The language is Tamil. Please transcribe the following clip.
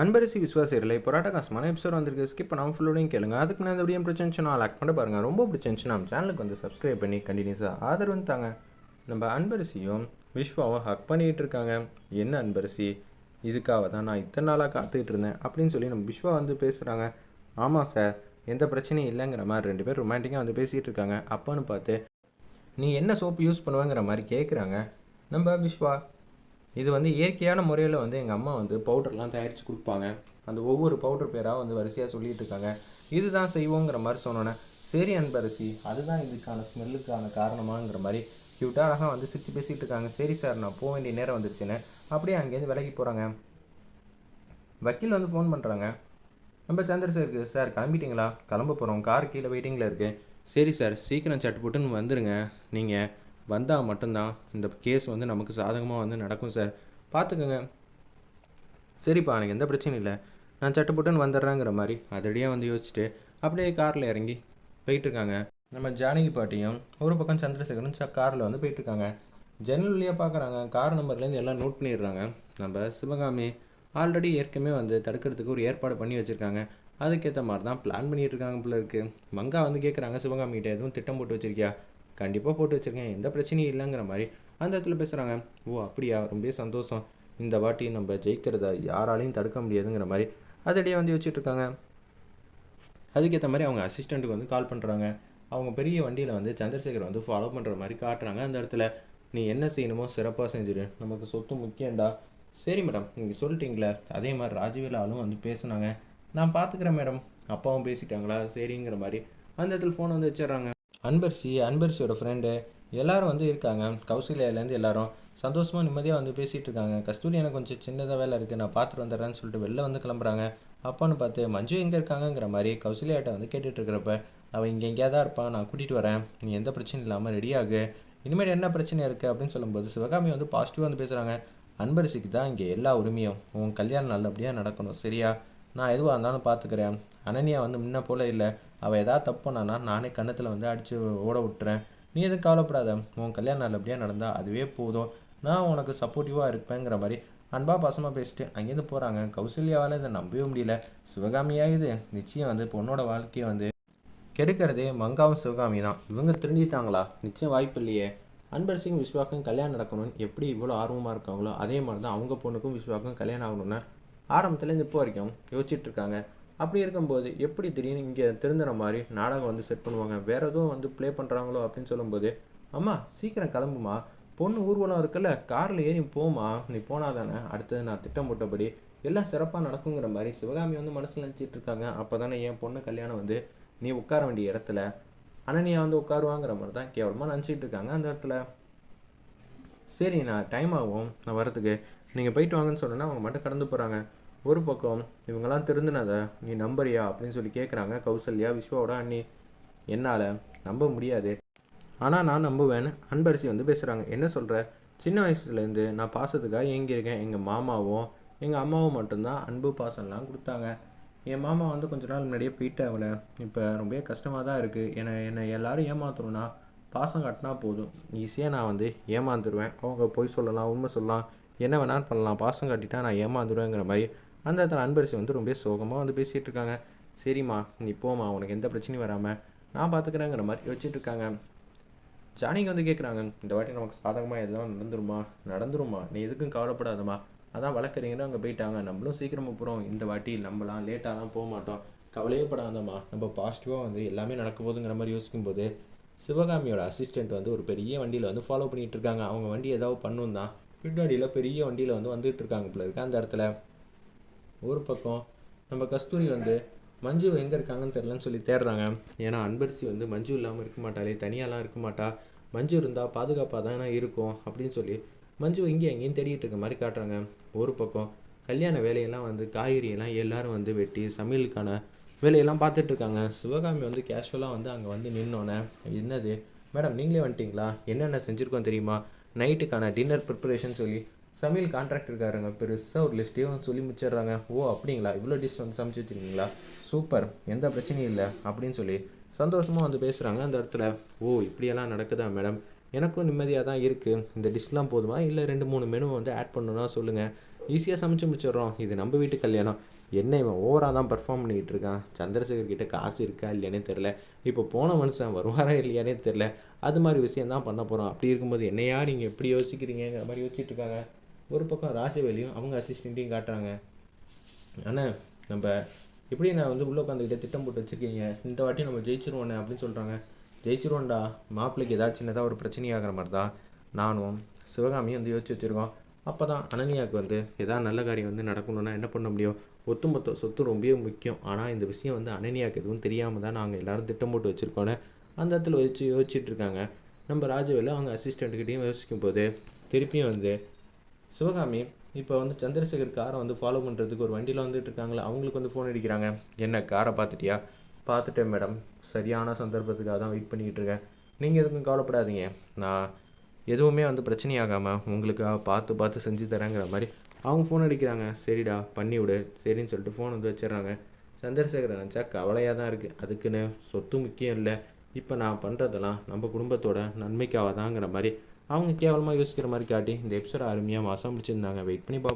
அன்பரிசி விஸ்வாசியர்களை போராட்ட காசமான எபிசோட் வந்திருக்கு. ஸ்கிப் பண்ணாமல் ஃபுல்லோடையும் கேளுங்க. அதுக்கு நான் இந்த வீடியோ பிடிச்சிருந்துச்சுன்னா லைக் பண்ண பாருங்கள் ரொம்ப பிடிச்சிருந்துச்சு நம்ம சேனலுக்கு வந்து சப்ஸ்கிரைப் பண்ணி கண்டினியூஸாக ஆதரவு தாங்க. நம்ம அன்பரிசியும் விஸ்வாவும் ஹக் பண்ணிகிட்டு இருக்காங்க. என்ன அன்பரிசி? இதுக்காக தான் நான் இத்தனை நாளாக காத்துக்கிட்டு இருந்தேன் அப்படின்னு சொல்லி நம்ம விஸ்வா வந்து பேசுகிறாங்க ஆமாம் சார் எந்த பிரச்சனையும் இல்லைங்கிற மாதிரி ரெண்டு பேரும் ரொமான்டிக்காக வந்து பேசிகிட்டு இருக்காங்க. அப்போன்னு பார்த்து நீ என்ன சோப்பு யூஸ் பண்ணுவேங்கிற மாதிரி கேட்குறாங்க நம்ம விஸ்வா இது வந்து இயற்கையான முறையில் வந்து எங்கள் அம்மா வந்து பவுடர்லாம் தயாரித்து கொடுப்பாங்க. அந்த ஒவ்வொரு பவுடர் பேராக வந்து வரிசையாக சொல்லிட்டு இருக்காங்க. இதுதான் செய்வோங்கிற மாதிரி சொன்னோன்னே சரி அன்பரசி அதுதான் இதுக்கான ஸ்மெல்லுக்கான காரணமாங்கிற மாதிரி க்யூட்டாக அழகாக வந்து சிரித்து பேசிகிட்டு இருக்காங்க. சரி சார் நான் போக வேண்டிய நேரம் வந்துருச்சுன்னு அப்படியே அங்கேருந்து விலகி போகிறாங்க வக்கீல் வந்து ஃபோன் பண்ணுறாங்க நம்ம சந்திரசேகருக்கு சார் கிளம்பிட்டீங்களா? கிளம்ப போகிறோம் கார் கீழே வெயிட்டிங்கில் இருக்குது சரி சார் சீக்கிரம் சட்டு போட்டுன்னு வந்துடுங்க நீங்கள் வந்தால் மட்டும்தான் இந்த கேஸ் வந்து நமக்கு சாதகமாக வந்து நடக்கும் சார் பார்த்துக்கோங்க சரிப்பா எனக்கு எந்த பிரச்சனையும் இல்லை. நான் சட்டுப்பட்டுன்னு வந்துடுறேங்கிற மாதிரி அதடியாக வந்து யோசிச்சுட்டு அப்படியே காரில் இறங்கி போயிட்டுருக்காங்க. நம்ம ஜானகி பாட்டியும் ஒரு பக்கம் சந்திரசேகரும் காரில் வந்து போயிட்டுருக்காங்க. ஜன்னல் வழியாக பார்க்குறாங்க கார் நம்பர்லேருந்து எல்லாம் நோட் பண்ணிடுறாங்க. நம்ம சிவகாமி ஆல்ரெடி ஏற்கனவே வந்து தடுக்கிறதுக்கு ஒரு ஏற்பாடு பண்ணி வச்சுருக்காங்க. அதுக்கேற்ற மாதிரி தான் பிளான் பண்ணிகிட்ருக்காங்க இருக்காங்க போல மங்கா வந்து கேட்குறாங்க சிவகாமிகிட்ட எதுவும் திட்டம் போட்டு வச்சிருக்கியா? கண்டிப்பாக போட்டு வச்சுருக்கேன். எந்த பிரச்சனையும் இல்லைங்கிற மாதிரி அந்த இடத்துல பேசுகிறாங்க ஓ அப்படியா? ரொம்ப சந்தோஷம். இந்த வாட்டி நம்ம ஜெயிக்கிறத யாராலையும் தடுக்க முடியாதுங்கிற மாதிரி அதடியே வந்து வச்சுட்டு இருக்காங்க. அதுக்கேற்ற மாதிரி அவங்க அசிஸ்டண்ட்டுக்கு வந்து கால் பண்ணுறாங்க அவங்க பெரிய வண்டியில் வந்து சந்திரசேகர் வந்து ஃபாலோ பண்ணுற மாதிரி காட்டுறாங்க. அந்த இடத்துல நீ என்ன செய்யணுமோ சிறப்பாக செஞ்சிடு நமக்கு சொத்து முக்கியம்டா. சரி மேடம். நீங்கள் சொல்லிட்டீங்களே. அதே மாதிரி ராஜவேல் ஆளும் வந்து பேசுனாங்க. நான் பார்த்துக்கிறேன் மேடம். அப்பாவும் பேசிட்டாங்களா? சரிங்கிற மாதிரி அந்த இடத்துல ஃபோன் வந்து வச்சிடுறாங்க. அன்பர்சி அன்பர்சியோட ஃப்ரெண்டு எல்லாரும் வந்து இருக்காங்க. கௌசல்யாலேருந்து எல்லாரும். சந்தோஷமாக நிம்மதியாக வந்து பேசிகிட்டு இருக்காங்க. கஸ்தூரி எனக்கு கொஞ்சம் சின்னதாக வேலை இருக்குது நான் பார்த்துட்டு வந்துடுறேன்னு சொல்லிட்டு வெளில வந்து கிளம்புறாங்க. அப்பான்னு பார்த்து மஞ்சு எங்கே இருக்காங்கங்கிற மாதிரி கௌசல்யாட்ட வந்து கேட்டுட்ருக்கிறப்ப அவன் இங்கே எங்கேயா தான் இருப்பான். நான் கூட்டிகிட்டு வரேன். நீ எந்த பிரச்சனையும் இல்லாமல் ரெடியாகு இனிமேல் என்ன பிரச்சனை இருக்குது அப்படின்னு சொல்லும்போது சிவகாமி வந்து பாசிட்டிவாக வந்து பேசுகிறாங்க அன்பரசிக்கு தான் இங்கே எல்லா உரிமையும். உன் கல்யாணம் நல்லபடியாக நடக்கணும். சரியா? நான் எதுவாக இருந்தாலும் பார்த்துக்கிறேன் அனன்யா வந்து முன்ன போல இல்லை. அவள் எதாவது தப்பு பண்ணானா நானே கன்னத்தில் வந்து அடித்து ஓட விட்டுறேன். நீ எதுவும் கவலைப்படாத. உன் கல்யாணம் நல்லபடியாக நடந்தால் அதுவே போதும். நான் உனக்கு சப்போர்ட்டிவாக இருப்பேங்கிற மாதிரி அன்பாக பசமாக பேசிட்டு அங்கேருந்து போகிறாங்க கௌசல்யாவால் இதை நம்பவே முடியல. சிவகாமியாக இது நிச்சயம் வந்து பொண்ணோட வாழ்க்கையை வந்து கெடுக்கிறதே மங்காவும் சிவகாமி தான். இவங்க திருண்டிட்டாங்களா நிச்சயம் வாய்ப்பு இல்லையே. அன்பர் சிங் விஸ்வாக்கும் கல்யாணம் நடக்கணும்னு எப்படி இவ்வளோ ஆர்வமாக இருக்காங்களோ அதே மாதிரி தான் அவங்க பொண்ணுக்கும் விஸ்வாக்கும் கல்யாணம் ஆகணும்னு ஆரம்பத்துலேருந்து இப்போ வரைக்கும் யோசிச்சுட்டு இருக்காங்க. அப்படி இருக்கும்போது எப்படி திடீர்னு இங்கே திருந்துற மாதிரி நாடகம் வந்து செட் பண்ணுவாங்க? வேற எதுவும் வந்து ப்ளே பண்ணுறாங்களோ அப்படின்னு சொல்லும்போது அம்மா சீக்கிரம் கிளம்புமா? பொண்ணு ஊர்வலம் இருக்குல்ல காரில் ஏறி போமா நீ போனால் தானே? அடுத்தது நான் திட்டம் போட்டபடி எல்லாம் சிறப்பாக நடக்குங்கிற மாதிரி சிவகாமி வந்து மனசில் நினச்சிட்டு இருக்காங்க. அப்போ தானே என் பொண்ணு கல்யாணம் வந்து நீ உட்கார வேண்டிய இடத்துல அனனியா வந்து உட்காருவாங்கிற மாதிரி தான் கேவலமாக நினச்சிட்டு இருக்காங்க அந்த இடத்துல. சரி நான் டைம் ஆகும். நான் வரதுக்கு நீங்கள் போயிட்டு வாங்கன்னு சொன்னேன்னா அவங்க மட்டும் கடந்து போகிறாங்க ஒரு பக்கம் இவங்கெல்லாம் திருந்தினதை நீ நம்புறியா அப்படின்னு சொல்லி கேட்குறாங்க கௌசல்யா விஸ்வாவோட அண்ணி. என்னால் நம்ப முடியாது. ஆனால் நான் நம்புவேன் அன்பரசி வந்து பேசுகிறாங்க என்ன சொல்கிற சின்ன வயசுலேருந்து நான் பாசத்துக்காக ஏங்கியிருக்கேன். எங்கள் மாமாவும் எங்கள் அம்மாவும் மட்டும்தான் அன்பு பாசம்லாம் கொடுத்தாங்க. என் மாமா வந்து கொஞ்ச நாள் முன்னாடியே போயிட்டு அவளை. இப்போ ரொம்ப கஷ்டமாக தான் இருக்குது என்னை என்னை எல்லாரும் ஏமாத்தணும்னா பாசம் காட்டினா போதும். ஈஸியாக நான் வந்து ஏமாந்துருவேன். அவங்க பொய் சொல்லலாம் உண்மை சொல்லலாம். என்ன வேணாலும் பண்ணலாம். பாசம் காட்டிட்டா நான் ஏமாந்துருவேங்கிற மாதிரி அந்த இடத்துல அன்பரிசி வந்து ரொம்ப சோகமாக வந்து பேசிகிட்டு இருக்காங்க. சரிம்மா நீ போம்மா உனக்கு எந்த பிரச்சனையும் வராமல் நான் பார்த்துக்கிறேங்கிற மாதிரி வச்சுட்டு இருக்காங்க. ஜானிக்கு வந்து கேட்குறாங்க இந்த வாட்டி நமக்கு சாதகமாக எதுவும் நடந்துருமா? நடந்துருமா? நீ எதுக்கும் கவலைப்படாதம்மா. அதான் வழக்கறிஞரும் அங்கே போயிட்டாங்க. நம்மளும் சீக்கிரமாக போகிறோம் இந்த வாட்டி நம்மலாம் தான் போக மாட்டோம். கவலையே படாதம்மா நம்ம பாசிட்டிவாக வந்து எல்லாமே நடக்க போகுதுங்கிற மாதிரி யோசிக்கும்போது சிவகாமியோட அசிஸ்டண்ட் வந்து ஒரு பெரிய வண்டியில் வந்து ஃபாலோ பண்ணிகிட்டு இருக்காங்க. அவங்க வண்டி ஏதாவது பண்ணும் தான் பின்னாடியில் பெரிய வண்டியில் வந்து வந்துட்டு இருக்காங்க போல இருக்கு அந்த இடத்துல. ஒரு பக்கம் நம்ம கஸ்தூரி வந்து மஞ்சு எங்கே இருக்காங்கன்னு தெரிலன்னு சொல்லி தேடுறாங்க. ஏன்னா அன்பரிசி வந்து மஞ்சு இல்லாமல் இருக்க மாட்டாளே தனியாலாம் இருக்க மாட்டா. மஞ்சு இருந்தால் பாதுகாப்பாக தானே இருக்கும் அப்படின்னு சொல்லி மஞ்சு இங்கே எங்கேயும் தேடிட்டு இருக்க மாதிரி காட்டுறாங்க. ஒரு பக்கம் கல்யாண வேலையெல்லாம் வந்து காய்கறியெல்லாம் எல்லாரும் வந்து வெட்டி சமையலுக்கான வேலையெல்லாம் பார்த்துட்டு இருக்காங்க. சிவகாமி வந்து கேஷுவலாக வந்து அங்கே வந்து நின்னோன்னே என்னது? மேடம் நீங்களே வந்துட்டீங்களா? என்னென்ன செஞ்சுருக்கோம் தெரியுமா? நைட்டுக்கான டின்னர் ப்ரிப்பரேஷன் சொல்லி சமையல் கான்ட்ராக்ட் இருக்காருங்க. பெருசாக ஒரு லிஸ்ட்டையும் சொல்லி முடிச்சிடுறாங்க. ஓ அப்படிங்களா? இவ்வளோ டிஷ் வந்து சமைச்சு வச்சுருக்கீங்களா? சூப்பர். எந்த பிரச்சனையும் இல்லை அப்படின்னு சொல்லி சந்தோஷமாக வந்து பேசுகிறாங்க அந்த இடத்துல. ஓ இப்படியெல்லாம் நடக்குதா மேடம்? எனக்கும் நிம்மதியாக தான் இருக்குது இந்த டிஷ்லாம் போதுமா? இல்லை ரெண்டு மூணு மெனு வந்து ஆட் பண்ணணும்னா சொல்லுங்கள் ஈஸியாக சமைச்சு முடிச்சிடுறோம். இது நம்ம வீட்டு கல்யாணம். என்ன இவன் ஓவராக தான் பர்ஃபார்ம் பண்ணிக்கிட்டு இருக்கான்? சந்திரசேகர் கிட்ட காசு இருக்கா இல்லையானே தெரில இப்போ போன மனுஷன் வருவாரா இல்லையானே தெரில அது மாதிரி விஷயம் தான் பண்ண போகிறோம் அப்படி இருக்கும்போது என்னையா நீங்கள் எப்படி யோசிக்கிறீங்கிற மாதிரி யோசிச்சுட்டு இருக்காங்க. ஒரு பக்கம் ராஜவேலியும் அவங்க அசிஸ்டண்ட்டையும் காட்டுறாங்க. ஆனால் நம்ம எப்படி நான் வந்து உள்ளே உட்காந்துக்கிட்டே திட்டம் போட்டு வச்சுருக்கீங்க? இந்த வாட்டி நம்ம ஜெயிச்சிருவோண்ணே அப்படின்னு சொல்கிறாங்க ஜெயிச்சிருவோம்டா. மாப்பிள்ளைக்கு ஏதாச்சும் சின்னதாக ஒரு பிரச்சனையாகிற மாதிரி தான் நானும் சிவகாமியும் வந்து யோசிச்சு வச்சுருக்கோம். அப்போ தான் அனன்யாவுக்கு வந்து எதாவது நல்ல காரியம் வந்து நடக்கணும்னா என்ன பண்ண முடியும்? ஒத்துமொத்த சொத்து ரொம்பவே முக்கியம். ஆனால் இந்த விஷயம் வந்து அனன்யாவுக்கு எதுவும் தெரியாமல் தான் நாங்கள் எல்லாரும் திட்டம் போட்டு வச்சுருக்கோன்னு அந்த இடத்துல வச்சு யோசிச்சுட்டு இருக்காங்க. நம்ம ராஜவேலு அவங்க அசிஸ்டண்ட்டுக்கிட்டையும் யோசிக்கும் போது திருப்பியும் வந்து சிவகாமி இப்போ வந்து சந்திரசேகர் காரை வந்து ஃபாலோ பண்ணுறதுக்கு ஒரு வண்டியில் வந்துட்டு இருக்காங்களே அவங்களுக்கு வந்து ஃபோன் அடிக்கிறாங்க. என்ன காரை பார்த்துட்டியா? பார்த்துட்டேன் மேடம் சரியான சந்தர்ப்பத்துக்காக தான் வெயிட் பண்ணிக்கிட்டு இருக்கேன். நீங்கள் எதுக்கும் கவலைப்படாதீங்க. நான் எதுவுமே வந்து பிரச்சனையாகாமல் உங்களுக்காக பார்த்து பார்த்து செஞ்சு தரேங்கிற மாதிரி அவங்க ஃபோன் அடிக்கிறாங்க. சரிடா பண்ணி விடு. சரின்னு சொல்லிட்டு ஃபோன் வந்து வச்சிடுறாங்க. சந்திரசேகர் நினச்சா கவலையாக தான் இருக்குது அதுக்குன்னு சொத்து முக்கியம் இல்லை. இப்போ நான் பண்ணுறதெல்லாம் நம்ம குடும்பத்தோட நன்மைக்காக தாங்கிற மாதிரி அவங்க கேவலமாக யோசிக்கிற மாதிரி காட்டி இந்த எபிசோட அருமையாக மாதம் முடிச்சிருந்தாங்க வெயிட் பண்ணி பார்ப்போம்